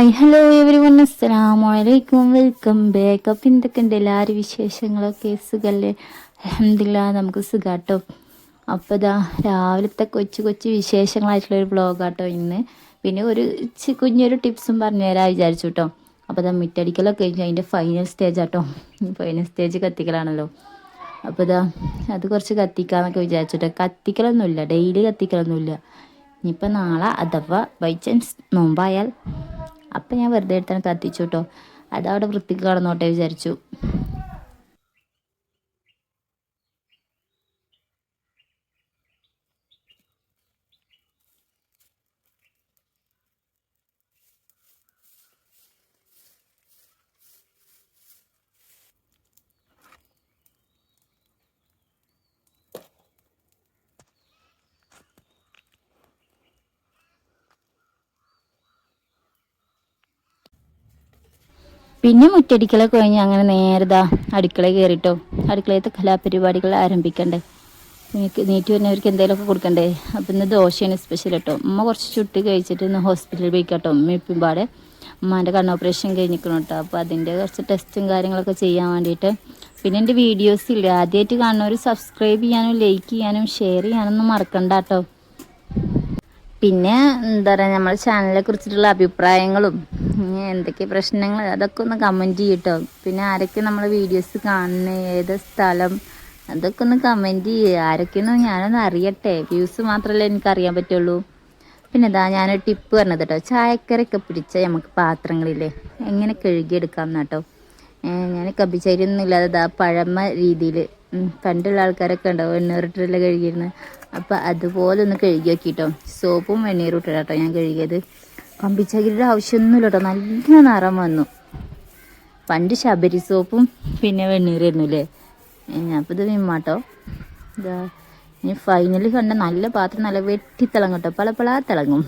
Hi hello every one അസ്സലാമു അലൈക്കും welcome back അപ്പം എന്തൊക്കെയുണ്ട് എല്ലാവരും വിശേഷങ്ങളൊക്കെ? സുഖമല്ലേ അലഹമില്ല നമുക്ക് സുഖാട്ടോ. അപ്പോൾ ഇതാ രാവിലത്തെ കൊച്ചു കൊച്ചു വിശേഷങ്ങളായിട്ടുള്ളൊരു ബ്ലോഗാട്ടോ ഇന്ന്. പിന്നെ ഒരു കുഞ്ഞൊരു ടിപ്സും പറഞ്ഞു തരാൻ വിചാരിച്ചു കേട്ടോ അപ്പോൾ ഇതാ മിറ്റടിക്കലൊക്കെ കഴിഞ്ഞു അതിന്റെ ഫൈനൽ സ്റ്റേജ് ആട്ടോ. ഫൈനൽ സ്റ്റേജ് കത്തിക്കലാണല്ലോ. അപ്പോൾ ഇതാ അത് കുറച്ച് കത്തിക്കാമെന്നൊക്കെ വിചാരിച്ചു കേട്ടോ കത്തിക്കലൊന്നുമില്ല. ഡെയിലി കത്തിക്കലൊന്നുമില്ല. ഇനിയിപ്പോൾ നാളെ അഥവാ ബൈ ചാൻസ് നോമ്പായാൽ അപ്പം ഞാൻ വെറുതെ എടുത്താണ് കത്തിച്ചു കേട്ടോ. അതവിടെ വൃത്തിക്ക് കടന്നോട്ടെ വിചാരിച്ചു. പിന്നെ മുറ്റടിക്കലൊക്കെ കഴിഞ്ഞ് അങ്ങനെ നേരതാ അടുക്കള കയറിട്ടോ അടുക്കളയത്തെ കലാപരിപാടികൾ ആരംഭിക്കണ്ടേ? എനിക്ക് നീറ്റ് വരുന്നവർക്ക് എന്തെങ്കിലുമൊക്കെ കൊടുക്കണ്ടേ? അപ്പം ഇന്ന് ദോശയാണ് സ്പെഷ്യൽ കേട്ടോ ഉമ്മ കുറച്ച് ചുട്ട് കഴിച്ചിട്ട് ഇന്ന് ഹോസ്പിറ്റലിൽ പോയി കേട്ടോ ഉമ്മ ഇപ്പം പാടെ ഉമ്മാന്റെ കണ്ണ് ഓപ്പറേഷൻ കഴിഞ്ഞിരിക്കണം കേട്ടോ അപ്പോൾ അതിന്റെ കുറച്ച് ടെസ്റ്റും കാര്യങ്ങളൊക്കെ ചെയ്യാൻ വേണ്ടിയിട്ട്. പിന്നെ എന്റെ വീഡിയോസ് ഇല്ല? ആദ്യമായിട്ട് കാണുന്നവർ സബ്സ്ക്രൈബ് ചെയ്യാനും ലൈക്ക് ചെയ്യാനും ഷെയർ ചെയ്യാനൊന്നും മറക്കണ്ട കേട്ടോ പിന്നെ എന്താ പറയുക നമ്മുടെ ചാനലിനെ കുറിച്ചിട്ടുള്ള അഭിപ്രായങ്ങളും എന്തൊക്കെ പ്രശ്നങ്ങൾ അതൊക്കെ ഒന്ന് കമന്റ് ചെയ്യട്ടോ. പിന്നെ ആരൊക്കെ നമ്മളെ വീഡിയോസ് കാണുന്നത് ഏത് സ്ഥലം അതൊക്കെ ഒന്ന് കമന്റ് ചെയ്യുക ആരൊക്കെയെന്ന് ഞാനൊന്ന് അറിയട്ടെ. വ്യൂസ് മാത്രമല്ലേ എനിക്ക് അറിയാൻ പറ്റുള്ളൂ. പിന്നെ ഇതാ ഞാനൊരു ടിപ്പ് പറഞ്ഞത് കേട്ടോ. ചായക്കരയൊക്കെ പിടിച്ച നമുക്ക് പാത്രങ്ങളില്ലേ എങ്ങനെ കഴുകിയെടുക്കാം കേട്ടോ ഞാൻ കമ്പിച്ചേരിയൊന്നും ഇല്ലാതെ ഇതാ പഴമ രീതിയിൽ പണ്ടുള്ള ആൾക്കാരൊക്കെ ഉണ്ടാവും വെണ്ണീറിട്ടില്ല കഴുകിയിരുന്നത് അപ്പം അതുപോലെ ഒന്ന് കഴുകി നോക്കിട്ടോ സോപ്പും വെണ്ണീറും ഇട്ടിട്ടോ ഞാൻ കഴുകിയത്. കമ്പിച്ചകിരിയുടെ ആവശ്യമൊന്നുമില്ല കേട്ടോ നല്ല നിറം വന്നു. പണ്ട് ശബരി സോപ്പും പിന്നെ വെണ്ണീറായിരുന്നു അല്ലേ ഞാനിപ്പോൾ ഇത് വിമ്മാട്ടോ. ഇതാ ഇനി ഫൈനലി കണ്ട നല്ല പാത്രം നല്ല വെട്ടിത്തിളങ്ങും കേട്ടോ പളപ്പളാ തിളങ്ങും.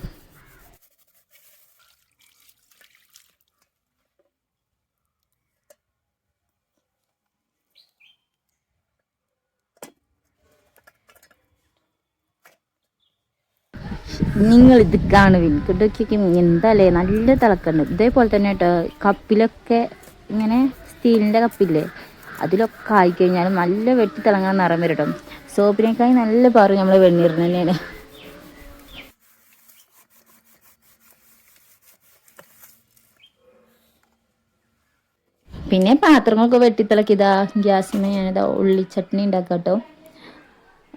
നിങ്ങൾ ഇത് കാണുവിൻ കിട്ടൊക്കെ എന്താല്ലേ നല്ല തിളക്കുണ്ട്. ഇതേപോലെ തന്നെ കേട്ടോ കപ്പിലൊക്കെ ഇങ്ങനെ സ്റ്റീലിന്റെ കപ്പില്ലേ? അതിലൊക്കെ ആയിക്കഴിഞ്ഞാൽ നല്ല വെട്ടി തിളങ്ങാൻ നിറം വരട്ടും. സോപ്പിനേക്കായി നല്ല പാറും നമ്മൾ വെണ്ണീറിന് തന്നെയാണ്. പിന്നെ പാത്രങ്ങളൊക്കെ വെട്ടിത്തിളക്കിയതാ ഗ്യാസിന് ഞാനിതാ ഉള്ളി ചട്നി ഉണ്ടാക്കാം കേട്ടോ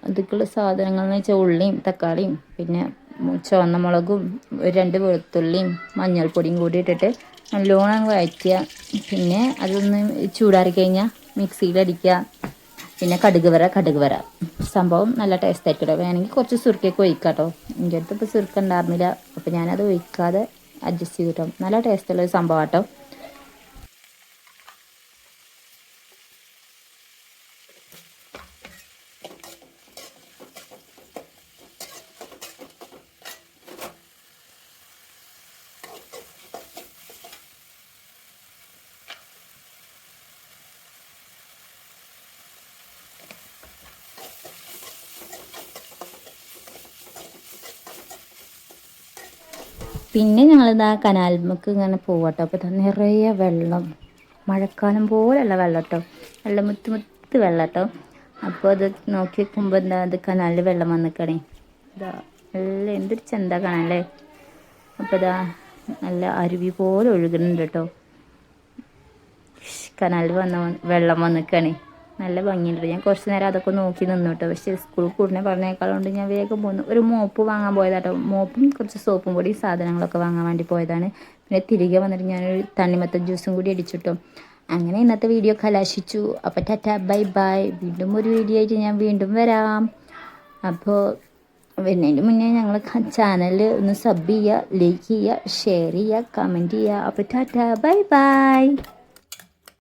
അതിക്കുള്ള സാധനങ്ങൾ എന്ന് വെച്ചാൽ ഉള്ളിയും തക്കാളിയും പിന്നെ ചുവന്ന മുളകും ഒരു രണ്ട് വെളുത്തുള്ളിയും മഞ്ഞൾപ്പൊടിയും കൂടി ഇട്ടിട്ട് നല്ലോണം വഴറ്റുക പിന്നെ അതൊന്ന് ചൂടാറി കഴിഞ്ഞാൽ മിക്സിയിലടിക്കുക പിന്നെ കടുക് വര കടുക് വര. സംഭവം നല്ല ടേസ്റ്റ് ആയിരിക്കും വേണമെങ്കിൽ കുറച്ച് സുർക്കയൊക്കെ ഒഴിക്കാം കേട്ടോ എന്റെ അടുത്ത് ഇപ്പോൾ സുർക്ക ഉണ്ടായിരുന്നില്ല. അപ്പോൾ ഞാനത് ഒഴിക്കാതെ അഡ്ജസ്റ്റ് ചെയ്തിട്ടോ നല്ല ടേസ്റ്റുള്ള ഒരു സംഭവം കേട്ടോ പിന്നെ ഞങ്ങളിതാ കനാൽമുക്ക് ഇങ്ങനെ പോവട്ടോ. അപ്പോൾ നിറയെ വെള്ളം. മഴക്കാലം പോലെയുള്ള വെള്ളട്ടോ. വെള്ളം മുത്ത് മുത്ത് വെള്ളം കേട്ടോ അപ്പോൾ അത് നോക്കി വെക്കുമ്പോൾ എന്താ അത് കനാലിൽ വെള്ളം വന്നിക്കണേ. ഇതാ നല്ല എന്തൊരു ചെന്ത കാണാല്ലേ അപ്പോൾ ഇതാ നല്ല അരുവി പോലെ ഒഴുകുന്നുണ്ട് കേട്ടോ. കനാലിൽ വന്ന വെള്ളം വന്നിക്കണേ. നല്ല ഭംഗിയുണ്ട്. ഞാൻ കുറച്ച് നേരം അതൊക്കെ നോക്കി നിന്നു കേട്ടോ പക്ഷേ സ്കൂളിൽ കൂടിനെ പറഞ്ഞേക്കാളുകൊണ്ട് ഞാൻ വേഗം പോന്നു. ഒരു മോപ്പ് വാങ്ങാൻ പോയതാട്ടോ. മോപ്പും കുറച്ച് സോപ്പും പൊടി സാധനങ്ങളൊക്കെ വാങ്ങാൻ വേണ്ടി പോയതാണ്. പിന്നെ തിരികെ വന്നിട്ട് ഞാനൊരു തണ്ണിമത്തൻ ജ്യൂസും കൂടി അടിച്ചിട്ടോ. അങ്ങനെ ഇന്നത്തെ വീഡിയോ കലാശിച്ചു. അപ്പോൾ ടാറ്റ ബൈ ബൈ. വീണ്ടും ഒരു വീഡിയോ ആയിട്ട് ഞാൻ വീണ്ടും വരാം. അപ്പോൾ വരുന്നതിന് മുന്നേ ഞങ്ങൾ ചാനൽ ഒന്ന് സബ് ചെയ്യുക ലൈക്ക് ചെയ്യുക ഷെയർ ചെയ്യുക കമന്റ് ചെയ്യുക. അപ്പോൾ ടാറ്റ ബൈ ബൈ.